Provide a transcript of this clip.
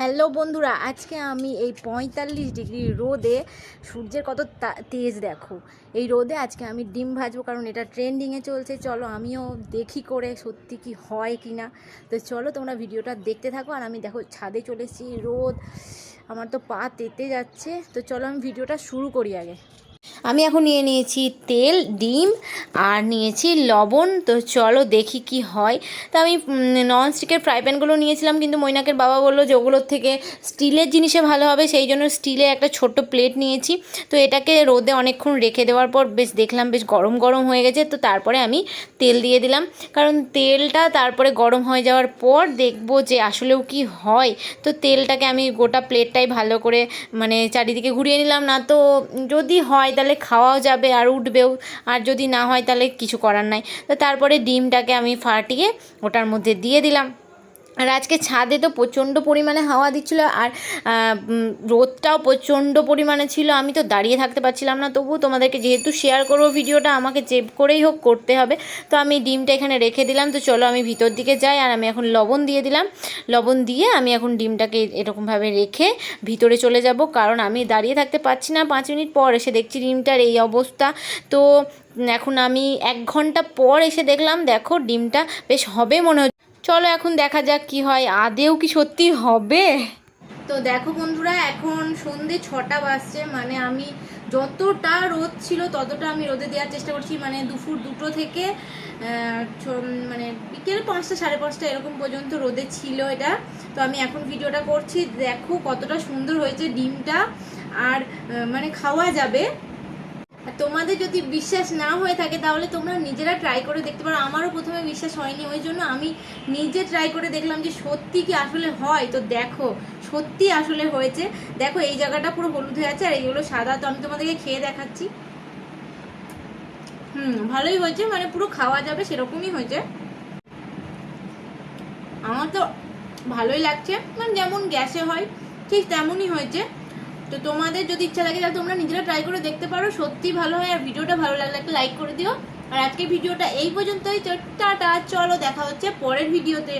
Hello বন্ধুরা, আজকে আমি এই পঁয়তাল্লিশ ডিগ্রি রোদে সূর্যের কত তেজ দেখো। এই রোদে আজকে আমি ডিম ভাজবো কারণ এটা ট্রেন্ডিংয়ে চলছে। চলো আমিও দেখি করে সত্যি কি হয় কি না। তো চলো তোমরা ভিডিওটা দেখতে থাকো আর আমি দেখো ছাদে চলে এসেছি, রোদ। আমার তো পা তেতে যাচ্ছে। তো চলো আমি ভিডিওটা শুরু করি আগে। আমি এখন নিয়ে নিয়েছি তেল, ডিম আর নিয়েছি লবণ। তো চলো দেখি কি হয়। তো আমি নন স্টিকের ফ্রাই প্যানগুলো নিয়েছিলাম, কিন্তু মৈনাকের বাবা বলল যে ওগুলোর থেকে স্টিলের জিনিসে ভালো হবে, সেই জন্য স্টিলে একটা ছোট্ট প্লেট নিয়েছি। তো এটাকে রোদে অনেকক্ষণ রেখে দেওয়ার পর বেশ দেখলাম বেশ গরম গরম হয়ে গেছে। তো তারপরে আমি তেল দিয়ে দিলাম। কারণ তেলটা তারপরে গরম হয়ে যাওয়ার পর দেখব যে আসলেও কি হয়। তো তেলটাকে আমি গোটা প্লেটটাই ভালো করে মানে চারিদিকে ঘুরিয়ে নিলাম না। তো যদি হয় তাহলে খাওয়াও যাবে আর উঠবেও। আর যদি না হয় তাহলে কিছু করার নাই। তো তারপরে ডিমটাকে আমি ফাটিয়ে ওটার মধ্যে দিয়ে দিলাম। আর আজকে ছাদে তো প্রচণ্ড পরিমাণে হাওয়া দিচ্ছিল আর রোদটাও প্রচণ্ড পরিমাণে ছিল। আমি তো দাঁড়িয়ে থাকতে পারছিলাম না। তবুও তোমাদেরকে যেহেতু শেয়ার করব ভিডিওটা, আমাকে চেপ করেই হোক করতে হবে। তো আমি ডিমটা এখানে রেখে দিলাম। তো চলো আমি ভিতর দিকে যাই আর আমি এখন লবণ দিয়ে দিলাম। লবণ দিয়ে আমি এখন ডিমটাকে এরকমভাবে রেখে ভিতরে চলে যাব। কারণ আমি দাঁড়িয়ে থাকতে পারছি না। পাঁচ মিনিট পর এসে দেখছি ডিমটার এই অবস্থা। তো এখন আমি এক ঘণ্টা পর এসে দেখলাম, দেখো ডিমটা বেশ হবে মনে হচ্ছে। চলো এখন দেখা যাক কি হয়। আদেও কি সত্যি হবে? তো দেখো বন্ধুরা, এখন সন্ধে ছটা বাজছে মানে আমি যতটা রোদ ছিল ততটা আমি রোদে দেওয়ার চেষ্টা করছি মানে দুপুর দুটো থেকে মানে বিকেল পাঁচটা, সাড়ে পাঁচটা এরকম পর্যন্ত রোদে ছিল এটা। তো আমি এখন ভিডিওটা করছি, দেখো কতটা সুন্দর হয়েছে ডিমটা, আর মানে খাওয়া যাবে। তোমাদের যদি বিশ্বাস না হয়ে থাকে, তাহলে তোমরা নিজেরা ট্রাই করে দেখতে পারো। আমারও প্রথমে বিশ্বাস হয়নি, ওই জন্য আমি নিজে ট্রাই করে দেখলাম যে সত্যি কি আসলে হয়। তো দেখো, সত্যি আসলে হয়েছে। দেখো, এই জায়গাটা পুরো হলুদ হয়ে আছে, আর এইগুলো সাদা। তো আমি তোমাদেরকে খেয়ে দেখাচ্ছি। হুম, ভালোই হয়েছে মানে পুরো খাওয়া যাবে সেরকমই হয়েছে। আমার তো ভালোই লাগছে মানে যেমন গ্যাসে হয়, ঠিক তেমনই হয়েছে। তো তোমাদের যদি ইচ্ছা লাগে, তাহলে তোমরা নিজেরা ট্রাই করে দেখতে পারো। সত্যি ভালো হয়, আর ভিডিওটা ভালো লাগলে একটা লাইক করে দিও। আর আজকে ভিডিওটা এই পর্যন্তই। টাটা, চলো দেখা হচ্ছে পরের ভিডিওতে